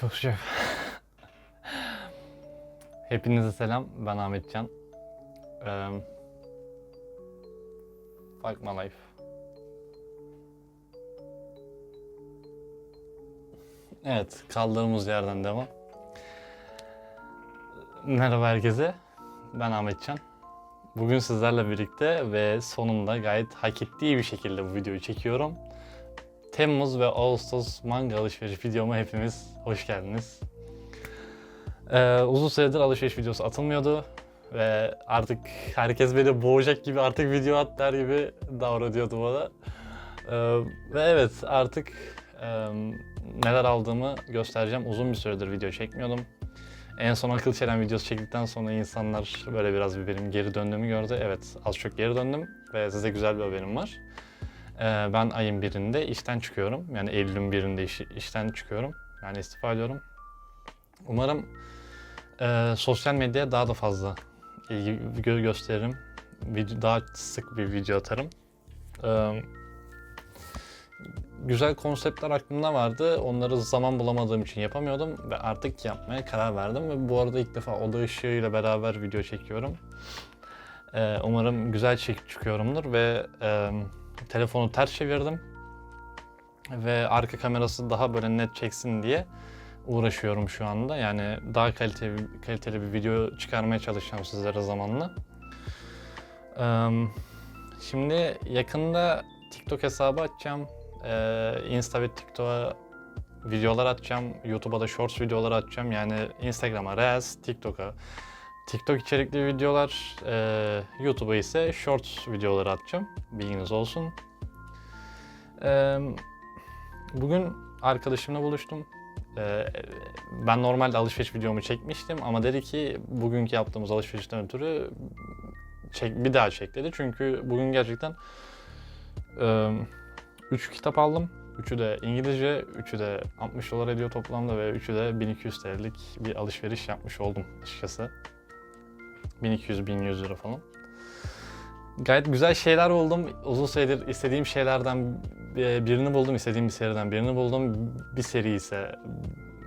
Çok şef. Hepinize selam. Ben Ahmetcan. Eee fuck my life. Evet, kaldığımız yerden devam. Merhaba herkese. Ben Ahmetcan. Bugün sizlerle birlikte ve sonunda gayet hak ettiği bir şekilde bu videoyu çekiyorum. Temmuz ve Ağustos manga alışveriş videoma hepimiz hoş geldiniz. Ee, uzun süredir alışveriş videosu atılmıyordu ve artık herkes beni boğacak gibi artık video at der gibi davranıyordu bana. Ee, ve evet artık e, neler aldığımı göstereceğim. Uzun bir süredir video çekmiyordum. En son akıl çelen videosu çektikten sonra insanlar böyle biraz bir benim geri döndüğümü gördü. Evet az çok geri döndüm ve size güzel bir haberim var. Ee, ben ayın birinde işten çıkıyorum. Yani Eylül'ün birinde iş, işten çıkıyorum. Yani istifa ediyorum. Umarım e, sosyal medyaya daha da fazla ilgi gö- gösteririm. Video, daha sık bir video atarım. Ee, güzel konseptler aklımda vardı. Onları zaman bulamadığım için yapamıyordum ve artık yapmaya karar verdim ve bu arada ilk defa oda ışığıyla beraber video çekiyorum. Ee, umarım güzel çek çıkıyorumdur ve e, telefonu ters çevirdim ve arka kamerası daha böyle net çeksin diye uğraşıyorum şu anda. Yani daha kaliteli kaliteli bir video çıkarmaya çalışacağım sizlere zamanla. Şimdi yakında TikTok hesabı açacağım. Insta ve TikTok'a videolar atacağım. YouTube'a da Shorts videolar atacağım. Yani Instagram'a Reels, TikTok'a TikTok içerikli videolar, e, YouTube'a ise Shorts videoları atacağım. Bilginiz olsun. Ee, bugün arkadaşımla buluştum. Ee, ben normalde alışveriş videomu çekmiştim ama dedi ki bugünkü yaptığımız alışverişten ötürü çek, bir daha çek dedi. Çünkü bugün gerçekten 3 kitap aldım. Üçü de İngilizce, üçü de 60 dolar ediyor toplamda ve üçü de 1200 TL'lik bir alışveriş yapmış oldum açıkçası. 1200-1100 lira falan. Gayet güzel şeyler buldum. Uzun süredir istediğim şeylerden e, birini buldum, istediğim bir seriden birini buldum. Bir seri ise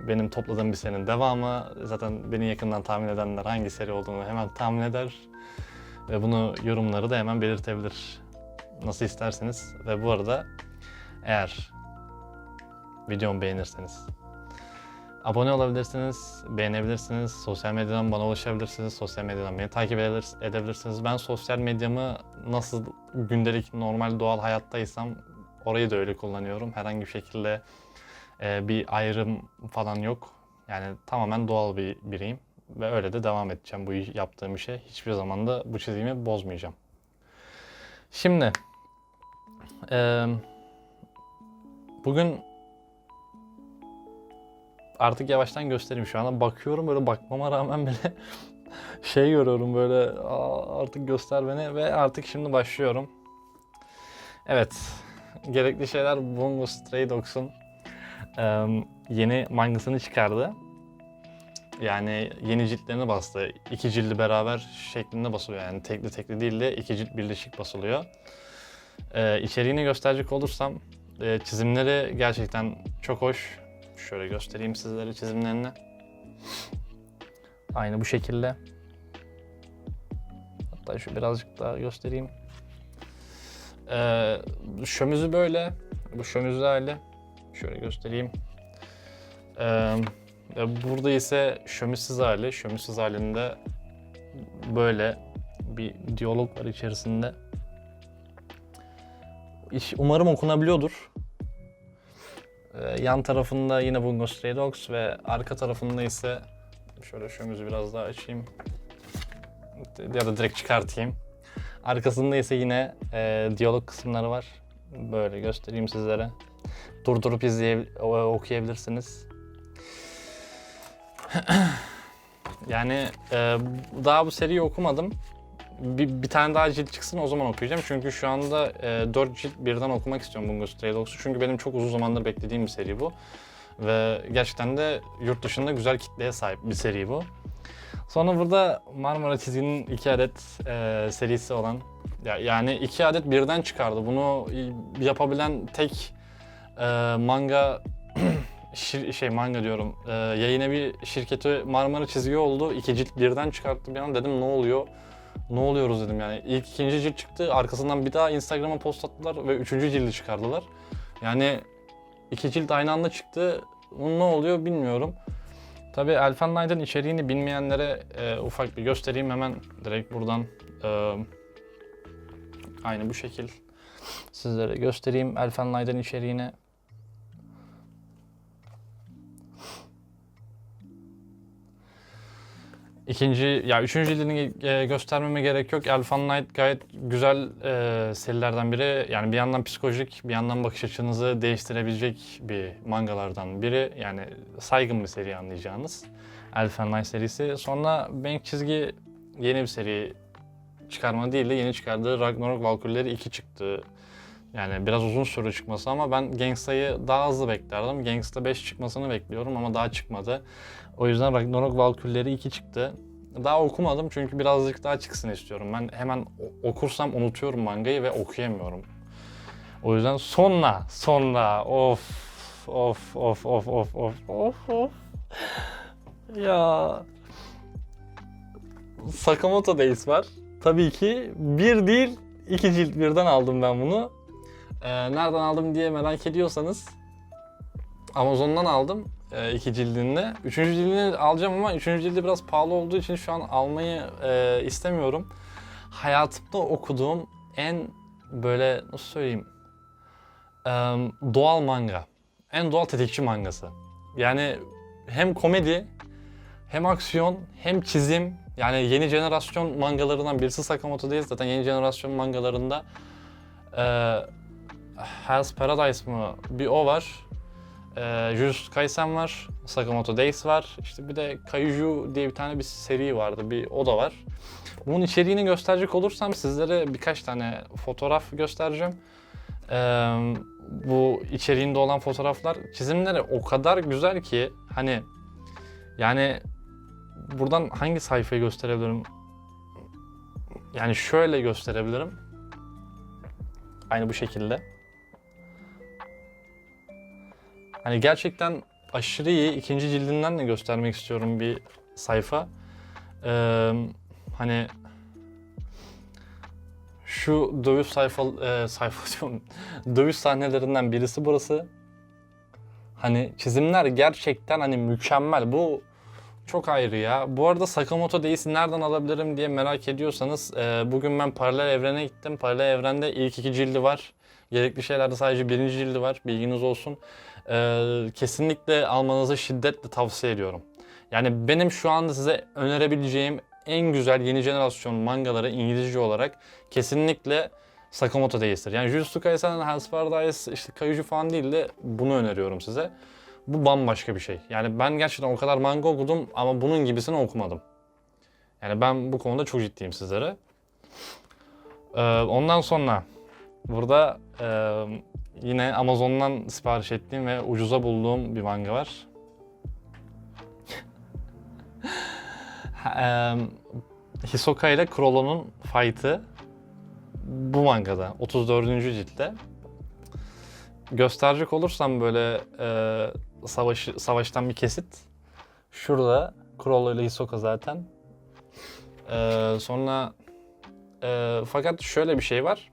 benim topladığım bir serinin devamı. Zaten beni yakından tahmin edenler hangi seri olduğunu hemen tahmin eder. Ve bunu yorumları da hemen belirtebilir. Nasıl isterseniz. Ve bu arada eğer videomu beğenirseniz abone olabilirsiniz, beğenebilirsiniz, sosyal medyadan bana ulaşabilirsiniz, sosyal medyadan beni takip edebilir- edebilirsiniz. Ben sosyal medyamı nasıl gündelik normal doğal hayattaysam orayı da öyle kullanıyorum. Herhangi bir şekilde e, bir ayrım falan yok. Yani tamamen doğal bir biriyim ve öyle de devam edeceğim bu yaptığım işe. Hiçbir zaman da bu çizgimi bozmayacağım. Şimdi e, bugün artık yavaştan göstereyim. Şu anda bakıyorum böyle bakmama rağmen bile şey görüyorum böyle "Aa, artık göster beni ve artık şimdi başlıyorum. Evet gerekli şeyler Bungo Stray Dogs'un yeni mangasını çıkardı. Yani yeni ciltlerini bastı. İki cildi beraber şeklinde basılıyor. Yani tekli tekli değil de iki cilt birleşik basılıyor. Ee, içeriğini gösterecek olursam e, çizimleri gerçekten çok hoş. Şöyle göstereyim sizlere çizimlerini. Aynı bu şekilde. Hatta şu birazcık daha göstereyim. Ee, şömüzü böyle. Bu şömüzlü hali. Şöyle göstereyim. Ee, burada ise şömüzsüz hali. Şömüzsüz halinde böyle bir diyalog var içerisinde. Umarım okunabiliyordur. Ee, yan tarafında yine Bungo Stray Dogs ve arka tarafında ise şöyle şömüzü biraz daha açayım ya da direkt çıkartayım. Arkasında ise yine e, diyalog kısımları var. Böyle göstereyim sizlere. Durdurup izleye okuyabilirsiniz. yani e, daha bu seriyi okumadım. Bir, bir tane daha cilt çıksın o zaman okuyacağım. Çünkü şu anda e, 4 cilt birden okumak istiyorum Bungo Stray Dogs'u. Çünkü benim çok uzun zamandır beklediğim bir seri bu. Ve gerçekten de yurt dışında güzel kitleye sahip bir seri bu. Sonra burada Marmara çizginin iki adet e, serisi olan ya, yani iki adet birden çıkardı. Bunu yapabilen tek e, manga şir- şey manga diyorum. Ee, yayın evi şirketi Marmara çizgi oldu. İki cilt birden çıkarttı bir an dedim ne oluyor? Ne oluyoruz dedim yani. İlk ikinci cilt çıktı. Arkasından bir daha Instagram'a post attılar ve üçüncü cildi çıkardılar. Yani iki cilt aynı anda çıktı. Ne oluyor bilmiyorum. Tabii Elfen Knight'ın içeriğini bilmeyenlere e, ufak bir göstereyim hemen direkt buradan. e, aynı bu şekil sizlere göstereyim Elfen Knight'ın içeriğini. İkinci, ya üçüncü cildini e, göstermeme gerek yok. Elfen Knight gayet güzel e, serilerden biri. Yani bir yandan psikolojik, bir yandan bakış açınızı değiştirebilecek bir mangalardan biri. Yani saygın bir seri anlayacağınız. Elfen Knight serisi. Sonra Bank çizgi yeni bir seri çıkarma değil de yeni çıkardığı Ragnarok Valkyrie'leri 2 çıktı. Yani biraz uzun süre çıkması ama ben Gangsta'yı daha hızlı beklerdim. Gangsta 5 çıkmasını bekliyorum ama daha çıkmadı. O yüzden Ragnarok Valkyrie'leri 2 çıktı. Daha okumadım çünkü birazcık daha çıksın istiyorum. Ben hemen okursam unutuyorum mangayı ve okuyamıyorum. O yüzden sonra, sonra of of of of of of of of ya Sakamoto Days var. Tabii ki bir değil iki cilt birden aldım ben bunu. Ee, nereden aldım diye merak ediyorsanız Amazon'dan aldım e, iki cildinde. Üçüncü cildini alacağım ama üçüncü cildi biraz pahalı olduğu için şu an almayı e, istemiyorum. Hayatımda okuduğum en böyle nasıl söyleyeyim e, doğal manga. En doğal tetikçi mangası. Yani hem komedi hem aksiyon hem çizim yani yeni jenerasyon mangalarından birisi Sakamoto değil zaten yeni jenerasyon mangalarında e, Hell's Paradise mı bir o var. E, Jujutsu Kaisen var, Sakamoto Days var. İşte bir de Kaiju diye bir tane bir seri vardı. Bir o da var. Bunun içeriğini gösterecek olursam sizlere birkaç tane fotoğraf göstereceğim. E, bu içeriğinde olan fotoğraflar çizimleri o kadar güzel ki hani yani buradan hangi sayfayı gösterebilirim? Yani şöyle gösterebilirim. Aynı bu şekilde. Hani gerçekten aşırı iyi. ikinci cildinden de göstermek istiyorum bir sayfa. Ee, hani şu dövüş sayfa e, sayfa diyorum. dövüş sahnelerinden birisi burası. Hani çizimler gerçekten hani mükemmel. Bu çok ayrı ya. Bu arada Sakamoto Days'i nereden alabilirim diye merak ediyorsanız e, bugün ben paralel evrene gittim. Paralel evrende ilk iki cildi var. Gerekli şeylerde sadece birinci cildi var. Bilginiz olsun. E, kesinlikle almanızı şiddetle tavsiye ediyorum. Yani benim şu anda size önerebileceğim en güzel yeni jenerasyon mangaları İngilizce olarak kesinlikle Sakamoto Days'tir. Yani Jujutsu Kaisen, Hell's Paradise, işte Kaiju falan değil de bunu öneriyorum size. Bu bambaşka bir şey. Yani ben gerçekten o kadar manga okudum ama bunun gibisini okumadım. Yani ben bu konuda çok ciddiyim sizlere. Ee, ondan sonra burada e, yine Amazon'dan sipariş ettiğim ve ucuza bulduğum bir manga var. E, Hisoka ile Krollo'nun fight'ı bu mangada 34. ciltte. Gösterecek olursam böyle e, savaşı, savaştan bir kesit. Şurada Krollo ile Hisoka zaten. E, sonra e, fakat şöyle bir şey var.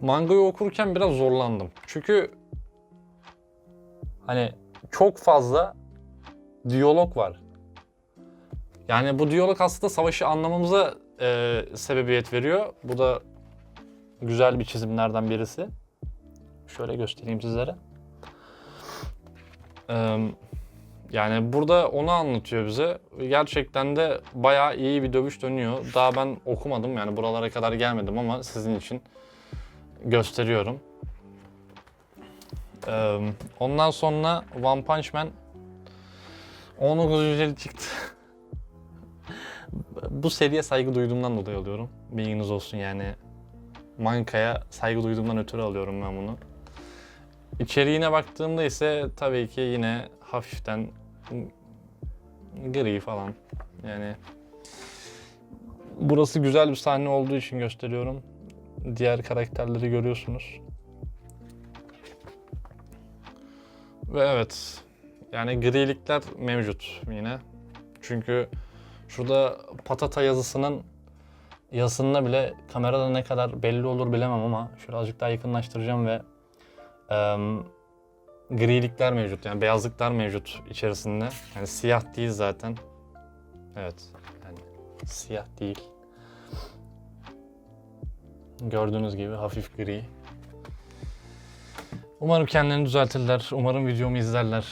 Mangayı okurken biraz zorlandım. Çünkü hani çok fazla diyalog var. Yani bu diyalog aslında savaşı anlamamıza e, sebebiyet veriyor. Bu da güzel bir çizimlerden birisi. Şöyle göstereyim sizlere. Yani burada onu anlatıyor bize. Gerçekten de bayağı iyi bir dövüş dönüyor. Daha ben okumadım yani buralara kadar gelmedim ama sizin için gösteriyorum. Ondan sonra One Punch Man 19. jeli çıktı. Bu seriye saygı duyduğumdan dolayı alıyorum. Bilginiz olsun yani. Manka'ya saygı duyduğumdan ötürü alıyorum ben bunu. İçeriğine baktığımda ise tabii ki yine hafiften gri falan. Yani burası güzel bir sahne olduğu için gösteriyorum. Diğer karakterleri görüyorsunuz. Ve evet yani grilikler mevcut yine. Çünkü şurada patata yazısının yazısında bile kamerada ne kadar belli olur bilemem ama azıcık daha yakınlaştıracağım ve grilikler mevcut yani beyazlıklar mevcut içerisinde. Yani siyah değil zaten. Evet yani siyah değil. Gördüğünüz gibi hafif gri. Umarım kendilerini düzeltirler. Umarım videomu izlerler.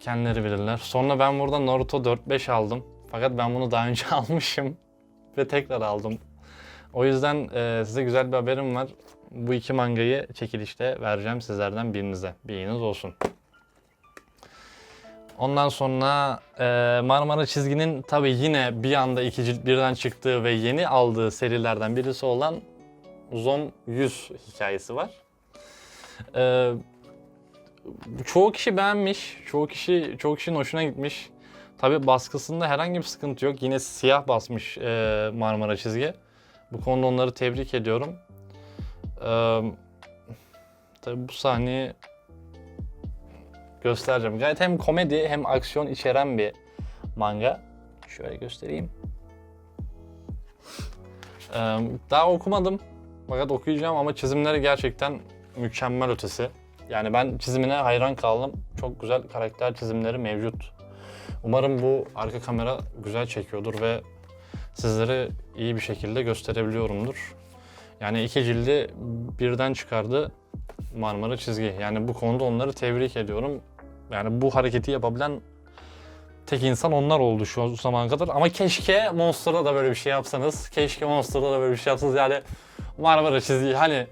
Kendileri bilirler. Sonra ben burada Naruto 4-5 aldım. Fakat ben bunu daha önce almışım. Ve tekrar aldım. O yüzden e, size güzel bir haberim var. Bu iki mangayı çekilişte vereceğim sizlerden birinize. Bilginiz olsun. Ondan sonra e, Marmara çizginin tabi yine bir anda iki cilt birden çıktığı ve yeni aldığı serilerden birisi olan Zom 100 hikayesi var. E, çoğu kişi beğenmiş, çoğu kişi çoğu kişinin hoşuna gitmiş. Tabi baskısında herhangi bir sıkıntı yok. Yine siyah basmış e, Marmara çizgi. Bu konuda onları tebrik ediyorum. E, tabi bu sahneyi göstereceğim. Gayet hem komedi hem aksiyon içeren bir manga. Şöyle göstereyim. Ee, daha okumadım. Fakat okuyacağım ama çizimleri gerçekten mükemmel ötesi. Yani ben çizimine hayran kaldım. Çok güzel karakter çizimleri mevcut. Umarım bu arka kamera güzel çekiyordur ve sizlere iyi bir şekilde gösterebiliyorumdur. Yani iki cildi birden çıkardı Marmara çizgi. Yani bu konuda onları tebrik ediyorum. Yani bu hareketi yapabilen tek insan onlar oldu şu zamana kadar. Ama keşke Monster'da da böyle bir şey yapsanız. Keşke Monster'da da böyle bir şey yapsanız. Yani Marmara çizgi hani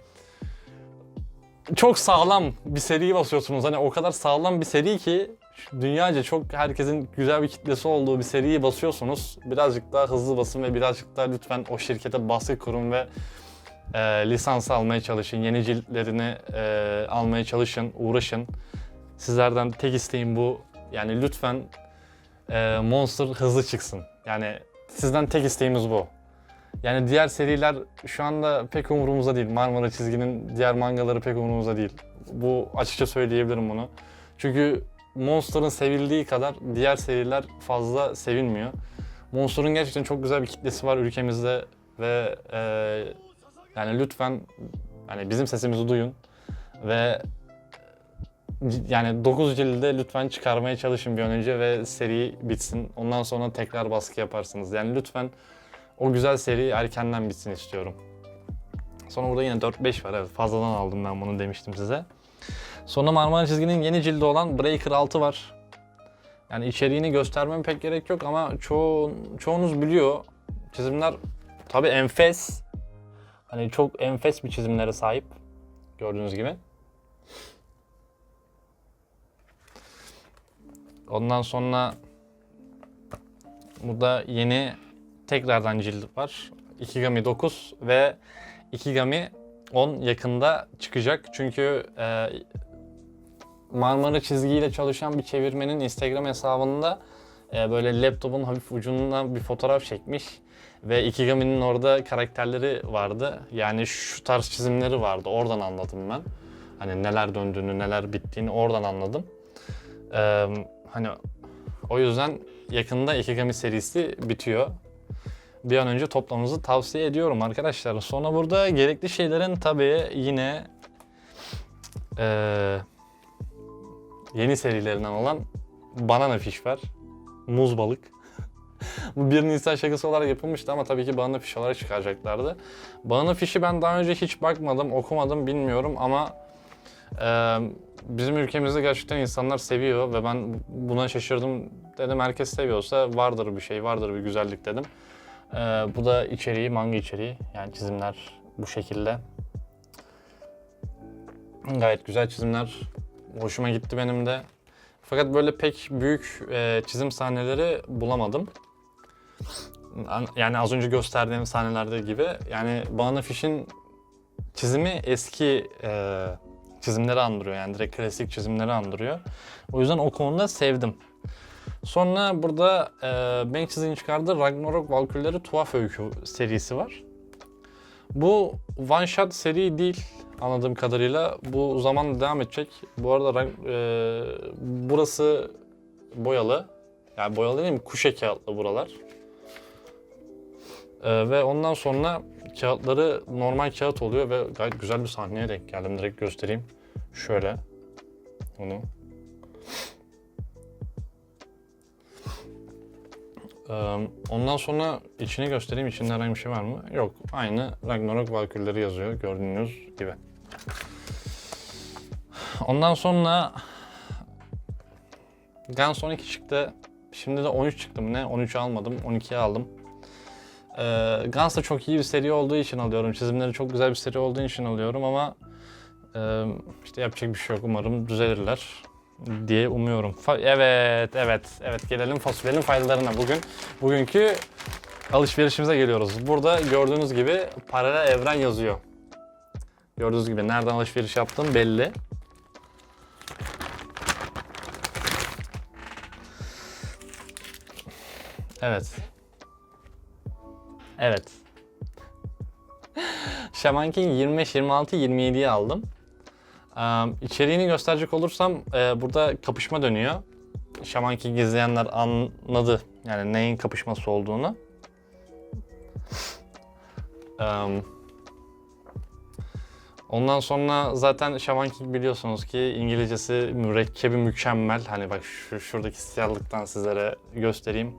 çok sağlam bir seri basıyorsunuz. Hani o kadar sağlam bir seri ki dünyaca çok herkesin güzel bir kitlesi olduğu bir seriyi basıyorsunuz. Birazcık daha hızlı basın ve birazcık daha lütfen o şirkete baskı kurun ve e, lisans almaya çalışın. Yeni ciltlerini e, almaya çalışın, uğraşın. Sizlerden tek isteğim bu. Yani lütfen e, Monster hızlı çıksın. Yani sizden tek isteğimiz bu. Yani diğer seriler şu anda pek umurumuzda değil. Marmara çizginin diğer mangaları pek umurumuzda değil. Bu açıkça söyleyebilirim bunu. Çünkü Monster'ın sevildiği kadar diğer seriler fazla sevilmiyor. Monster'ın gerçekten çok güzel bir kitlesi var ülkemizde ve e, yani lütfen yani bizim sesimizi duyun ve yani 9 cilde lütfen çıkarmaya çalışın bir önce ve seri bitsin. Ondan sonra tekrar baskı yaparsınız. Yani lütfen o güzel seri erkenden bitsin istiyorum. Sonra burada yine 4-5 var evet fazladan aldım ben bunu demiştim size. Sonra Marmara çizginin yeni cildi olan Breaker 6 var. Yani içeriğini göstermem pek gerek yok ama çoğu, çoğunuz biliyor. Çizimler tabi enfes. Hani çok enfes bir çizimlere sahip. Gördüğünüz gibi. Ondan sonra burada yeni tekrardan cilt var. Ikigami 9 ve Ikigami 10 yakında çıkacak. Çünkü e, Marmara çizgiyle çalışan bir çevirmenin Instagram hesabında e, böyle laptopun hafif ucundan bir fotoğraf çekmiş ve Ikigami'nin orada karakterleri vardı. Yani şu tarz çizimleri vardı. Oradan anladım ben. Hani neler döndüğünü, neler bittiğini oradan anladım. E, hani o yüzden yakında Ikigami serisi bitiyor. Bir an önce toplamanızı tavsiye ediyorum arkadaşlar. Sonra burada gerekli şeylerin tabii yine eee yeni serilerinden olan banana fiş var. Muz balık. Bu 1 Nisan şakası olarak yapılmıştı ama tabii ki banana fiş olarak çıkaracaklardı. Banana fişi ben daha önce hiç bakmadım, okumadım, bilmiyorum ama e, bizim ülkemizde gerçekten insanlar seviyor ve ben buna şaşırdım. Dedim herkes seviyorsa vardır bir şey, vardır bir güzellik dedim. E, bu da içeriği, manga içeriği. Yani çizimler bu şekilde. Gayet güzel çizimler. Hoşuma gitti benim de. Fakat böyle pek büyük e, çizim sahneleri bulamadım. An- Yani az önce gösterdiğim sahnelerde gibi. Yani Banana Fish'in çizimi eski e, çizimleri andırıyor. Yani direkt klasik çizimleri andırıyor. O yüzden o konuda sevdim. Sonra burada e, Bank çizginin çıkardığı Ragnarok Valkyrie'leri Tuhaf Öykü serisi var. Bu one shot seri değil. anladığım kadarıyla. Bu zaman devam edecek. Bu arada e, burası boyalı. Yani boyalı değil mi? Kuşe buralar. E, ve ondan sonra kağıtları normal kağıt oluyor ve gayet güzel bir sahneye denk geldim. Direkt göstereyim. Şöyle. Onu. Ee, Ondan sonra içini göstereyim. İçinde herhangi bir şey var mı? Yok. Aynı Ragnarok Valkürleri yazıyor gördüğünüz gibi. Ondan sonra Guns 12 çıktı. Şimdi de 13 çıktı mı ne? 13 almadım. 12'ye aldım. Ee, Guns da çok iyi bir seri olduğu için alıyorum. Çizimleri çok güzel bir seri olduğu için alıyorum ama e, işte yapacak bir şey yok. Umarım düzelirler diye umuyorum. Fa- evet, evet, evet. Gelelim fasulyenin faydalarına. Bugün bugünkü alışverişimize geliyoruz. Burada gördüğünüz gibi paralel evren yazıyor. Gördüğünüz gibi nereden alışveriş yaptığım belli. Evet. Evet. Shaman King 25, 26, 27'yi aldım. Ee, içeriğini gösterecek olursam burada kapışma dönüyor. Shaman King izleyenler anladı yani neyin kapışması olduğunu. Ondan sonra zaten Shaman King biliyorsunuz ki İngilizcesi mürekkebi mükemmel. Hani bak şu şuradaki siyahlıktan sizlere göstereyim.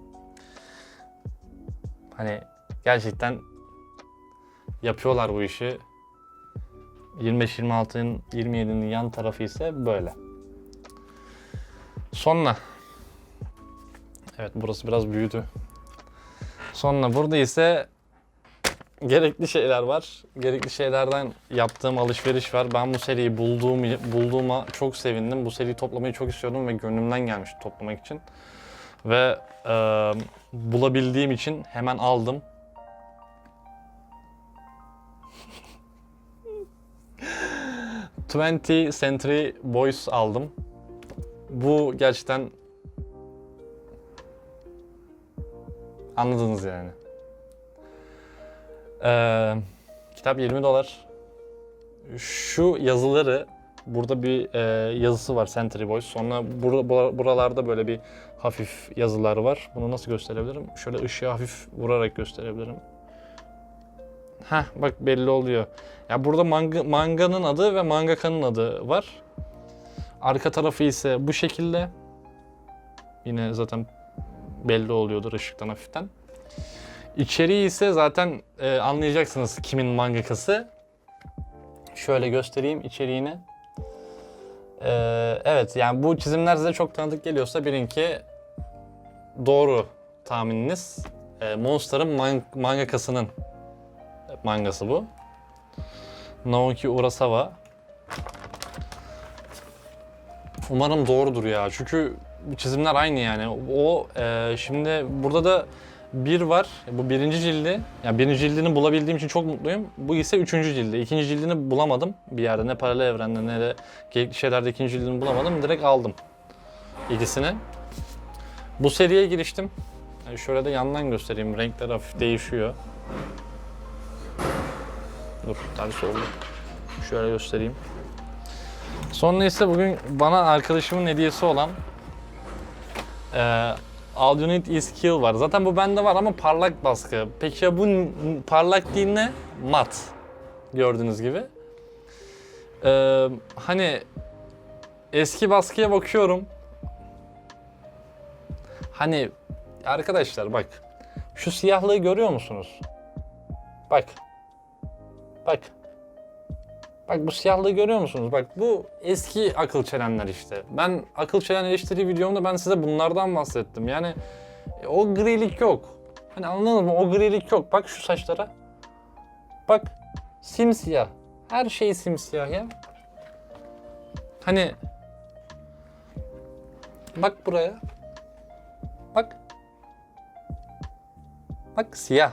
Hani gerçekten yapıyorlar bu işi. 25-26'nın 27'nin yan tarafı ise böyle. Sonra Evet burası biraz büyüdü. Sonra burada ise gerekli şeyler var. Gerekli şeylerden yaptığım alışveriş var. Ben bu seriyi bulduğum bulduğuma çok sevindim. Bu seriyi toplamayı çok istiyordum ve gönlümden gelmişti toplamak için. Ve e, bulabildiğim için hemen aldım. Twenty Century Boys aldım. Bu gerçekten anladınız yani. Ee, kitap 20 dolar. Şu yazıları burada bir e, yazısı var Century Boys. Sonra bur- buralarda böyle bir hafif yazılar var. Bunu nasıl gösterebilirim? Şöyle ışığı hafif vurarak gösterebilirim. Heh bak belli oluyor. Ya burada manga, manganın adı ve mangakanın adı var. Arka tarafı ise bu şekilde. Yine zaten belli oluyordur ışıktan hafiften. İçeriği ise zaten e, anlayacaksınız kimin mangakası. Şöyle göstereyim içeriğini. Ee, evet yani bu çizimler size çok tanıdık geliyorsa bilin ki doğru tahmininiz. Ee, Monster'ın man- mangakasının mangası bu. Naoki Urasawa. Umarım doğrudur ya. Çünkü çizimler aynı yani. O e, şimdi burada da bir var. Bu birinci cildi. Yani birinci cildini bulabildiğim için çok mutluyum. Bu ise üçüncü cildi. İkinci cildini bulamadım bir yerde. Ne paralel evrende ne de şeylerde ikinci cildini bulamadım. Direkt aldım ikisini. Bu seriye giriştim. Yani şöyle de yandan göstereyim. Renkler hafif değişiyor. Dur ters oldu. Şöyle göstereyim. Sonra ise bugün bana arkadaşımın hediyesi olan eee All You Need Is Kill var. Zaten bu bende var ama parlak baskı. Peki ya bu parlak değil ne? Mat. Gördüğünüz gibi. Eee, hani eski baskıya bakıyorum. Hani arkadaşlar bak. Şu siyahlığı görüyor musunuz? Bak. Bak. Bak bu siyahlığı görüyor musunuz? Bak bu eski akıl çelenler işte. Ben akıl çelen eleştiri videomda ben size bunlardan bahsettim. Yani e, o grilik yok. Hani anladınız mı? O grilik yok. Bak şu saçlara. Bak simsiyah. Her şey simsiyah ya. Hani bak buraya. Bak. Bak siyah.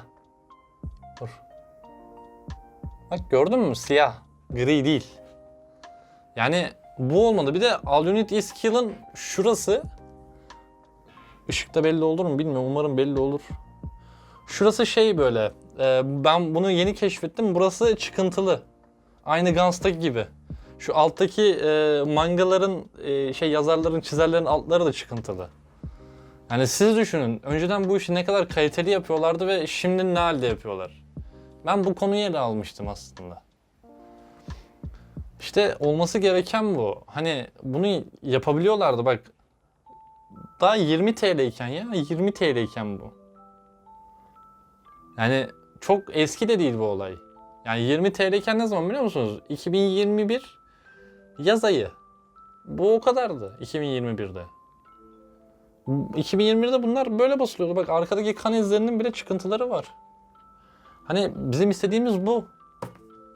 Bak gördün mü? Siyah. Gri değil. Yani bu olmadı. Bir de All You Need Is Kill'ın şurası ışıkta belli olur mu bilmiyorum. Umarım belli olur. Şurası şey böyle. e, ben bunu yeni keşfettim. Burası çıkıntılı. Aynı Guns'taki gibi. Şu alttaki e, mangaların, e, şey yazarların, çizerlerin altları da çıkıntılı. Yani siz düşünün, önceden bu işi ne kadar kaliteli yapıyorlardı ve şimdi ne halde yapıyorlar. Ben bu konuyu ele almıştım aslında. İşte olması gereken bu. Hani bunu yapabiliyorlardı bak. Daha 20 TL iken ya, 20 TL iken bu. Yani çok eski de değil bu olay. Yani 20 TL iken ne zaman biliyor musunuz? 2021 yaz ayı. Bu o kadardı 2021'de. 2021'de bunlar böyle basılıyordu. Bak arkadaki kan izlerinin bile çıkıntıları var. Hani bizim istediğimiz bu.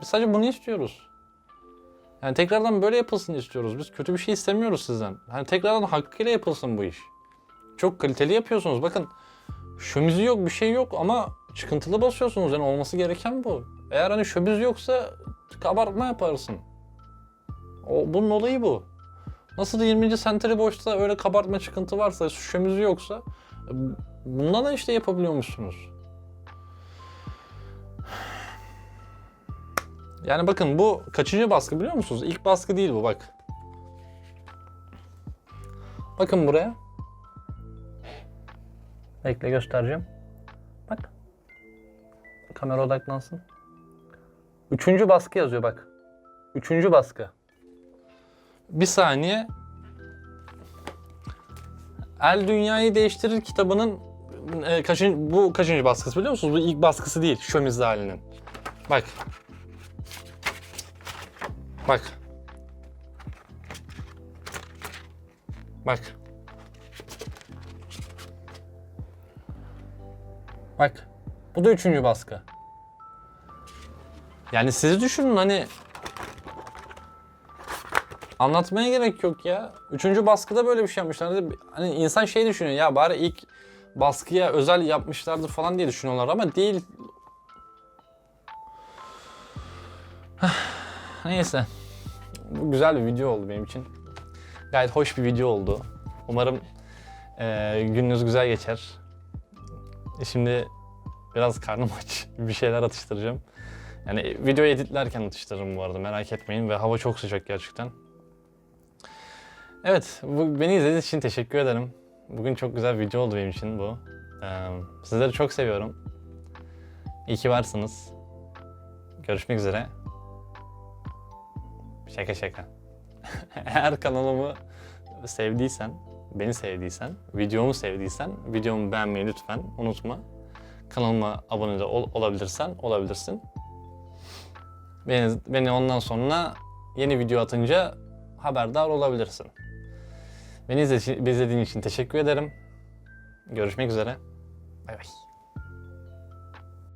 Biz sadece bunu istiyoruz. Yani tekrardan böyle yapılsın istiyoruz. Biz kötü bir şey istemiyoruz sizden. Hani tekrardan hakkıyla yapılsın bu iş. Çok kaliteli yapıyorsunuz. Bakın şömizi yok, bir şey yok ama çıkıntılı basıyorsunuz. Yani olması gereken bu. Eğer hani şömiz yoksa kabartma yaparsın. O, bunun olayı bu. Nasıl 20. century boşta öyle kabartma çıkıntı varsa, şömizi yoksa e, bundan da işte yapabiliyormuşsunuz. Yani bakın bu kaçıncı baskı biliyor musunuz? İlk baskı değil bu bak. Bakın buraya. Bekle göstereceğim. Bak. Kamera odaklansın. Üçüncü baskı yazıyor bak. Üçüncü baskı. Bir saniye. El Dünyayı Değiştirir kitabının e, kaçıncı, bu kaçıncı baskısı biliyor musunuz? Bu ilk baskısı değil. Şömizli halinin. Bak. Bak. Bak. Bak. Bu da üçüncü baskı. Yani sizi düşünün hani anlatmaya gerek yok ya. Üçüncü baskıda böyle bir şey yapmışlar. Hani insan şey düşünüyor ya bari ilk baskıya özel yapmışlardır falan diye düşünüyorlar ama değil. Neyse. Bu güzel bir video oldu benim için. Gayet hoş bir video oldu. Umarım eee, gününüz güzel geçer. E Şimdi biraz karnım aç. Bir şeyler atıştıracağım. Yani videoyu editlerken atıştırırım bu arada merak etmeyin ve hava çok sıcak gerçekten. Evet, bu, beni izlediğiniz için teşekkür ederim. Bugün çok güzel bir video oldu benim için bu. Ee, sizleri çok seviyorum. İyi ki varsınız. Görüşmek üzere. Şaka şaka. Eğer kanalımı sevdiysen, beni sevdiysen, videomu sevdiysen, videomu beğenmeyi lütfen unutma. Kanalıma abone de ol- olabilirsen olabilirsin. Beni, beni ondan sonra yeni video atınca haberdar olabilirsin. Beni izledi- izlediğin için teşekkür ederim. Görüşmek üzere. Bay bay.